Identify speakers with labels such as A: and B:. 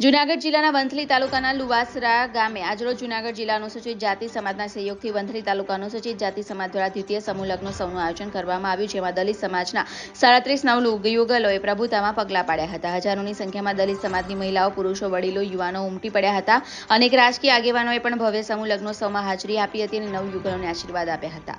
A: જૂનાગઢ જિલ્લાના વંથલી તાલુકાના લુવાસરા ગામે આજરોજ જૂનાગઢ જિલ્લા અનુસૂચિત જાતિ સમાજના સહયોગથી વંથલી તાલુકા અનુસૂચિત જાતિ સમાજ દ્વારા દ્વિતીય સમૂહ સૌનું આયોજન કરવામાં આવ્યું, જેમાં દલિત સમાજના સાડત્રીસ નવ યુગલોએ પ્રભુતામાં પગલાં પાડ્યા હતા. હજારોની સંખ્યામાં દલિત સમાજની મહિલાઓ, પુરુષો, વડીલો, યુવાનો ઉમટી પડ્યા હતા. અનેક રાજકીય આગેવાનોએ પણ ભવ્ય સમૂહ લગ્નોત્સવમાં હાજરી આપી હતી અને નવ યુગલોને આશીર્વાદ આપ્યા હતા.